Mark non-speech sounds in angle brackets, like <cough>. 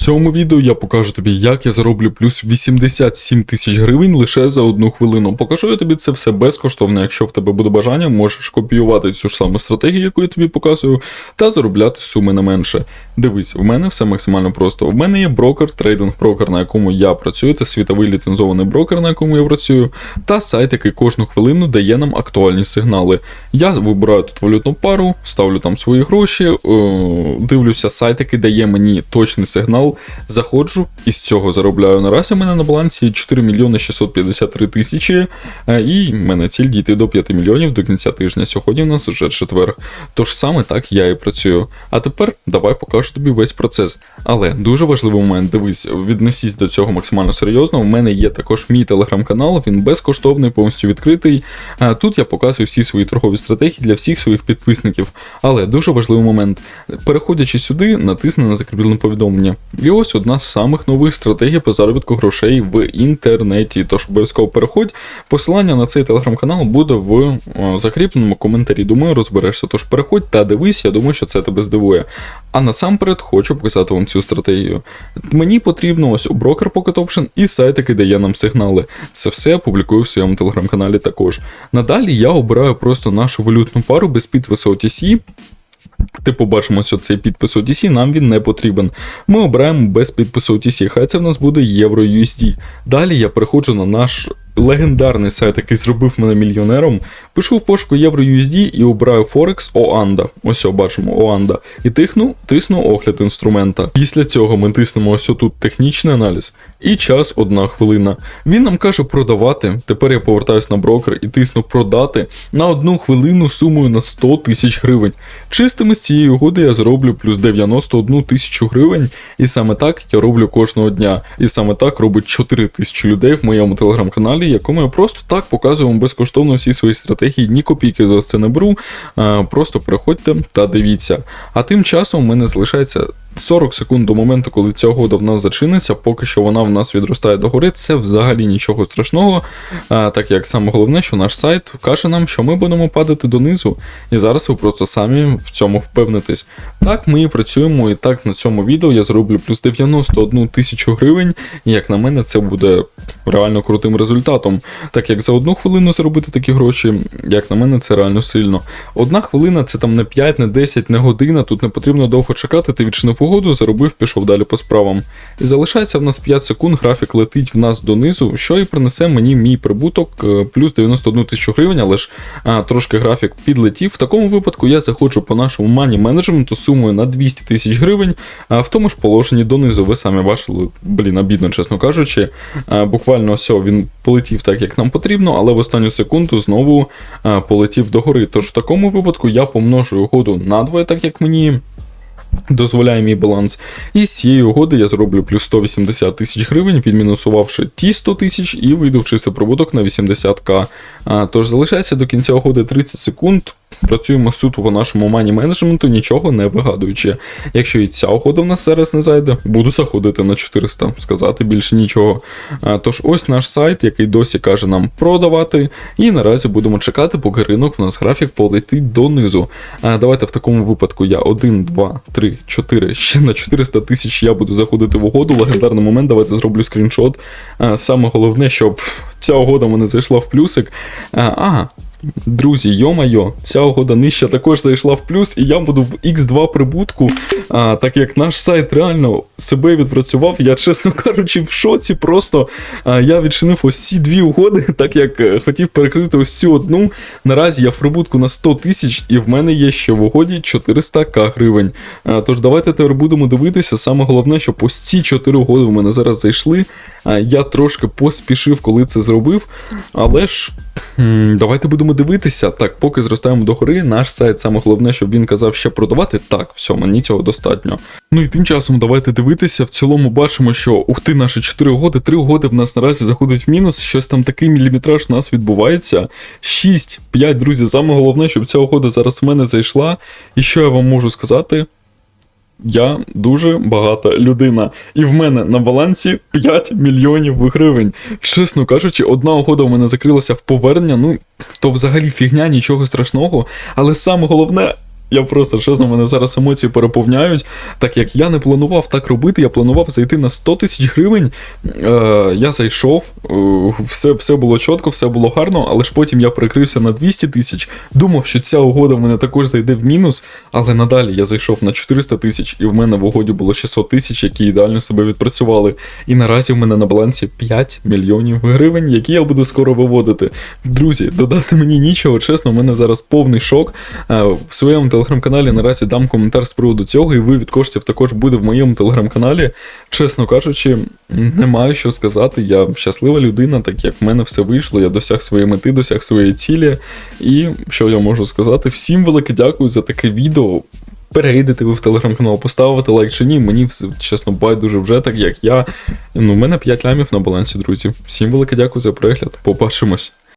цьому відео я покажу тобі, як я зароблю плюс 87 тисяч гривень лише за одну хвилину. Покажу я тобі це все безкоштовно. Якщо в тебе буде бажання, можеш копіювати цю ж саму стратегію, яку я тобі показую, та заробляти суми не менше. Дивись, в мене все максимально просто. В мене є брокер, трейдинг брокер, на якому я працюю, це світовий ліцензований брокер, на якому я працюю, та сайт, який кожну хвилину дає нам актуальні сигнали. Я вибираю тут валютну пару, ставлю там свої гроші, е, дивлюся сайт, який дає мені точний сигнал, заходжу і з цього заробляю. Наразі у мене на балансі 4 мільйони 653 тисячі, е, і мене ціль дійти до 5 мільйонів до кінця тижня. Сьогодні в нас вже четвер. Тож саме так я і працюю. А тепер давай покажу тобі весь процес. Але дуже важливий момент, дивись, віднесись до цього максимально серйозно. У мене є також мій телеграм-канал, він безкоштовний, повністю відкритий. Е, Тут я показую всі свої торгові стратегії для всіх своїх підписників. Але дуже важливий момент. Переходячи сюди, натисни на закріплене повідомлення. І ось одна з самих нових стратегій по заробітку грошей в інтернеті. Тож обов'язково переходь. Посилання на цей телеграм-канал буде в е, закріпленому коментарі. Думаю, розберешся. Тож переходь та дивись, я думаю, що це тебе здивує. А насамперед хочу показати вам цю стратегію. Мені потрібно ось у брокер Pocket Option і сайт, який дає нам сигнали. Це все я публікую в своєму телеграм-каналі також. Надалі я обираю просто нашу валютну пару без підпису OTC. Типу, бачимо, що цей підпис OTC, нам він не потрібен. Ми обираємо без підпису OTC, хай це в нас буде EURUSD. Далі я переходжу на наш легендарний сайт, який зробив мене мільйонером. Пишу в пошуку EURUSD і обираю Forex OANDA. Ось о, бачимо OANDA. І тихну, тисну огляд інструмента. Після цього ми тиснемо ось тут технічний аналіз. І час одна хвилина. Він нам каже продавати. Тепер я повертаюсь на брокер і тисну продати на одну хвилину сумою на 100 тисяч гривень. Чистими з цієї угоди я зароблю плюс 91 тисячу гривень. І саме так я роблю кожного дня. І саме так робить 4 тисячі людей в моєму телеграм-каналі, якому я просто так показую вам безкоштовно всі свої стратегії, ні копійки за це не беру. Просто переходьте та дивіться. А тим часом у мене залишається 40 секунд до моменту, коли ця угода в нас зачиниться, поки що вона в нас відростає догори, це взагалі нічого страшного. А, так як саме головне, що наш сайт каже нам, що ми будемо падати донизу, і зараз ви просто самі в цьому впевнитесь. Так ми і працюємо, і так на цьому відео я зроблю плюс 91 тисячу гривень, і як на мене, це буде реально крутим результатом. Так як за одну хвилину заробити такі гроші, як на мене, це реально сильно. Одна хвилина це там не 5, не 10, не година, тут не потрібно довго чекати, ти відчинив угоду, заробив, пішов далі по справам. І залишається в нас 5 секунд, графік летить в нас донизу, що і принесе мені мій прибуток е, плюс 91 тисячу гривень, але ж а, трошки графік підлетів. В такому випадку я заходжу по нашому мані менеджменту сумою на 200 тисяч гривень, а в тому ж положенні донизу. Ви самі бачили, блін, обідно, чесно кажучи. А, буквально ось він полетів так, як нам потрібно, але в останню секунду знову а, полетів догори. Тож в такому випадку я помножую угоду надвоє, так як мені дозволяє мій баланс. І з цієї угоди я зроблю плюс 180 тисяч гривень, відмінусувавши ті 100 тисяч і вийду в чистий прибуток на 80к. А, Тож залишається до кінця угоди 30 секунд. Працюємо суто по нашому мані менеджменту, нічого не вигадуючи. Якщо і ця угода в нас зараз не зайде, буду заходити на 400, сказати більше нічого. Тож ось наш сайт, який досі каже нам продавати. І наразі будемо чекати, поки ринок в нас графік полетить донизу. Давайте в такому випадку я 1, 2, 3, 4, ще на 400 тисяч я буду заходити в угоду. Легендарний момент, давайте зроблю скріншот. Саме головне, щоб ця угода мене зайшла в плюсик. Ага. Друзі, йо-майо, ця угода нижча також зайшла в плюс, і я буду в X2 прибутку. А, Так як наш сайт реально себе відпрацював, я, чесно кажучи, в шоці. Просто а, я відчинив ось ці дві угоди, <laughs> так як е, хотів перекрити ось цю одну. Наразі я в прибутку на 100 тисяч, і в мене є ще в угоді 400к гривень. А, Тож давайте тепер будемо дивитися. Саме головне, щоб ось ці 4 угоди в мене зараз зайшли. А, Я трошки поспішив, коли це зробив. Але ж. Давайте будемо дивитися. Так, поки зростаємо до гори, наш сайт саме головне, щоб він казав ще продавати. Так, все, мені цього достатньо. Ну і тим часом давайте дивитися. В цілому бачимо, що ух ти, наші 4 угоди, 3 угоди в нас наразі заходить в мінус. Щось там такий міліметраж у нас відбувається. 6, 5, друзі. Саме головне, щоб ця угода зараз в мене зайшла. І що я вам можу сказати? Я дуже багата людина, і в мене на балансі 5 мільйонів гривень. Чесно кажучи, одна угода у мене закрилася в повернення. Ну то взагалі фігня, нічого страшного. Але саме головне, Я просто чесно, мене зараз емоції переповняють. Так як я не планував так робити, я планував зайти на 100 тисяч гривень. Е, я зайшов, е, все, все було чітко, все було гарно, але ж потім я перекрився на 200 тисяч. Думав, що ця угода в мене також зайде в мінус, але надалі я зайшов на 400 тисяч, і в мене в угоді було 600 тисяч, які ідеально себе відпрацювали. І наразі в мене на балансі 5 мільйонів гривень, які я буду скоро виводити. Друзі, додати мені нічого, чесно, у мене зараз повний шок. Е, В своєму телеграм-каналі наразі дам коментар з приводу цього, і вивід коштів також буде в моєму телеграм-каналі. Чесно кажучи, не маю що сказати. Я щаслива людина, так як в мене все вийшло, я досяг своєї мети, досяг своєї цілі. І що я можу сказати? Всім велике дякую за таке відео. Перейдете ви в телеграм-канал, поставите лайк чи ні. Мені чесно байдуже вже так, як я. Ну, в мене 5 лямів на балансі, друзі. Всім велике дякую за перегляд. Побачимось.